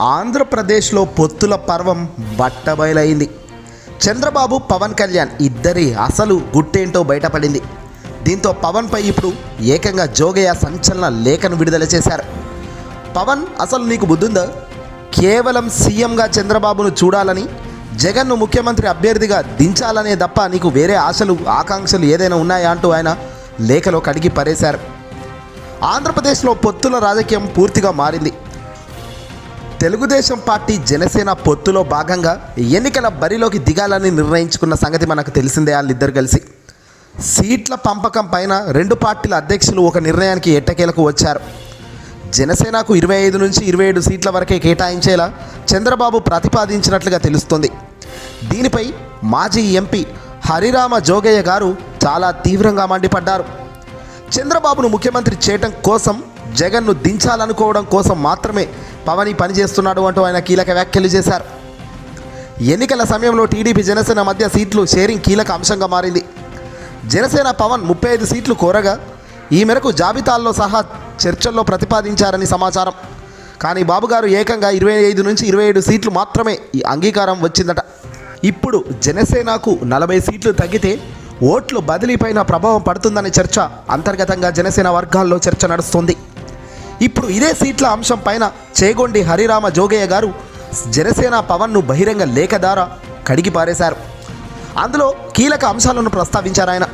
ఆంధ్రప్రదేశ్లో పొత్తుల పర్వం బట్టబయలైంది. చంద్రబాబు పవన్ కళ్యాణ్ ఇద్దరి అసలు గుట్టేంటో బయటపడింది. దీంతో పవన్పై ఇప్పుడు ఏకంగా జోగయ్య సంచలన లేఖను విడుదల చేశారు. పవన్ అసలు నీకు బుద్ధుందా? కేవలం సీఎంగా చంద్రబాబును చూడాలని జగన్ను ముఖ్యమంత్రి అభ్యర్థిగా దించాలనే తప్ప నీకు వేరే ఆశలు ఆకాంక్షలు ఏదైనా ఉన్నాయా అంటూ ఆయన లేఖలో కడిగి పరేశారు. ఆంధ్రప్రదేశ్లో పొత్తుల రాజకీయం పూర్తిగా మారింది. తెలుగుదేశం పార్టీ జనసేన పొత్తులో భాగంగా ఎన్నికల బరిలోకి దిగాలని నిర్ణయించుకున్న సంగతి మనకు తెలిసిందే వాళ్ళిద్దరు కలిసి. సీట్ల పంపకం పైన రెండు పార్టీల అధ్యక్షులు ఒక నిర్ణయానికి ఎట్టకేలకు వచ్చారు. జనసేనకు ఇరవై ఐదు నుంచి ఇరవై ఏడు సీట్ల వరకే కేటాయించేలా చంద్రబాబు ప్రతిపాదించినట్లుగా తెలుస్తుంది. దీనిపై మాజీ ఎంపీ హరిరామ జోగయ్య గారు చాలా తీవ్రంగా మండిపడ్డారు. చంద్రబాబును ముఖ్యమంత్రి చేయటం కోసం జగన్ను దించాలనుకోవడం కోసం మాత్రమే పవన్ ఈ పని చేస్తున్నాడు అంటూ ఆయన కీలక వ్యాఖ్యలు చేశారు. ఎన్నికల సమయంలో టీడీపీ జనసేన మధ్య సీట్లు షేరింగ్ కీలక అంశంగా మారింది. జనసేన పవన్ ముప్పై ఐదు సీట్లు కోరగా ఈ మేరకు జాబితాల్లో సహా చర్చల్లో ప్రతిపాదించారని సమాచారం. కానీ బాబుగారు ఏకంగా ఇరవై ఐదు నుంచి ఇరవై ఏడు సీట్లు మాత్రమే ఈ అంగీకారం వచ్చిందట. ఇప్పుడు జనసేనకు నలభై సీట్లు తగ్గితే ఓట్లు బదిలీపైన ప్రభావం పడుతుందనే చర్చ అంతర్గతంగా జనసేన వర్గాల్లో చర్చ నడుస్తుంది. ఇప్పుడు ఇదే సీట్ల అంశం పైన చేగొండి హరిరామ జోగయ్య గారు జనసేన పవన్ను బహిరంగ లేఖ ద్వారా కడిగి పారేశారు. అందులో కీలక అంశాలను ప్రస్తావించారు ఆయన.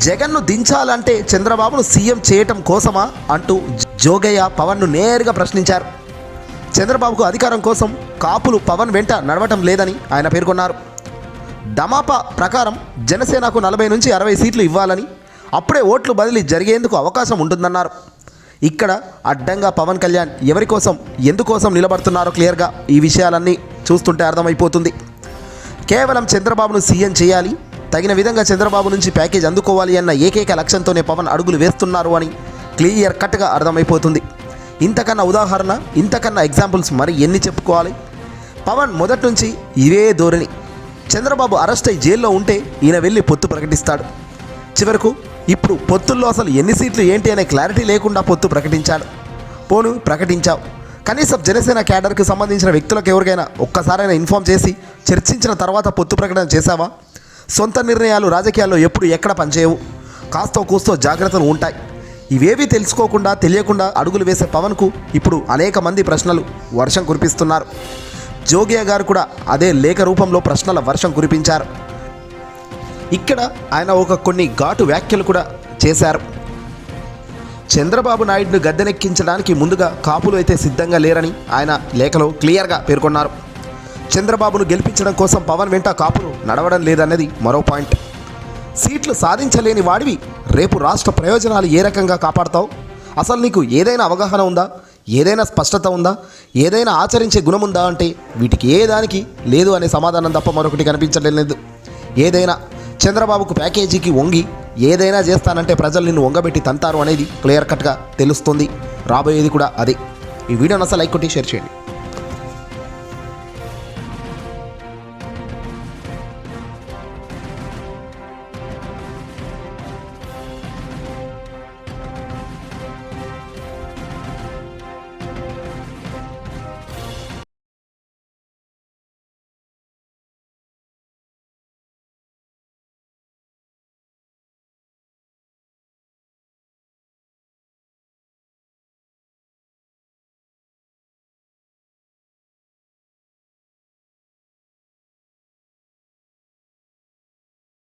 జగన్ను దించాలంటే చంద్రబాబును సీఎం చేయటం కోసమా అంటూ జోగయ్య పవన్ను నేరుగా ప్రశ్నించారు. చంద్రబాబుకు అధికారం కోసం కాపులు పవన్ వెంట నడవటం లేదని ఆయన పేర్కొన్నారు. దమాపా ప్రకారం జనసేనకు నలభై నుంచి అరవై సీట్లు ఇవ్వాలని అప్పుడే ఓట్లు బదిలీ జరిగేందుకు అవకాశం ఉంటుందన్నారు. ఇక్కడ అడ్డంగా పవన్ కళ్యాణ్ ఎవరి కోసం ఎందుకోసం నిలబడుతున్నారో క్లియర్గా ఈ విషయాలన్నీ చూస్తుంటే అర్థమైపోతుంది. కేవలం చంద్రబాబును సీఎం చేయాలి తగిన విధంగా చంద్రబాబు నుంచి ప్యాకేజ్ అందుకోవాలి అన్న ఏకైక లక్ష్యంతోనే పవన్ అడుగులు వేస్తున్నారు అని క్లియర్ కట్గా అర్థమైపోతుంది. ఇంతకన్నా ఉదాహరణ ఇంతకన్నా ఎగ్జాంపుల్స్ మరి ఎన్ని చెప్పుకోవాలి? పవన్ మొదటి నుంచి ఇవే ధోరణి. చంద్రబాబు అరెస్ట్ అయి జైల్లో ఉంటే ఈయన వెళ్ళి పొత్తు ప్రకటిస్తాడు. చివరకు ఇప్పుడు పొత్తుల్లో అసలు ఎన్ని సీట్లు ఏంటి అనే క్లారిటీ లేకుండా పొత్తు ప్రకటించాడు. పోను ప్రకటించావు. కనీసం జనసేన క్యాడర్కి సంబంధించిన వ్యక్తులకు ఎవరికైనా ఒక్కసారైనా ఇన్ఫామ్ చేసి చర్చించిన తర్వాత పొత్తు ప్రకటన చేశావా? సొంత నిర్ణయాలు రాజకీయాల్లో ఎప్పుడు ఎక్కడ పనిచేయవు? కాస్తో కూస్తో జాగ్రత్తలు ఉంటాయి. ఇవేవీ తెలుసుకోకుండా తెలియకుండా అడుగులు వేసే పవన్కు ఇప్పుడు అనేక మంది ప్రశ్నలు వర్షం కురిపిస్తున్నారు. జోగియా గారు కూడా అదే లేఖ రూపంలో ప్రశ్నల వర్షం కురిపించారు. ఇక్కడ ఆయన ఒక కొన్ని ఘాటు వ్యాఖ్యలు కూడా చేశారు. చంద్రబాబు నాయుడును గద్దెనెక్కించడానికి ముందుగా కాపులు అయితే సిద్ధంగా లేరని ఆయన లేఖలో క్లియర్గా పేర్కొన్నారు. చంద్రబాబును గెలిపించడం కోసం పవన్ వెంట కాపులు నడవడం లేదన్నది మరో పాయింట్. సీట్లు సాధించలేని వాడివి రేపు రాష్ట్ర ప్రయోజనాలు ఏ రకంగా కాపాడతావు? అసలు నీకు ఏదైనా అవగాహన ఉందా? ఏదైనా స్పష్టత ఉందా? ఏదైనా ఆచరించే గుణం ఉందా అంటే వీటికి ఏ దానికి లేదు అనే సమాధానం తప్ప మరొకటి కనిపించలేదు ఏదైనా చంద్రబాబుకు ప్యాకేజీకి వంగి ఏదైనా చేస్తానంటే ప్రజలు నిన్ను వంగబెట్టి తంతారు అనేది క్లియర్ కట్గా తెలుస్తుంది. రాబోయేది కూడా అదే. ఈ వీడియోని అసలు లైక్ కొట్టి షేర్ చేయండి.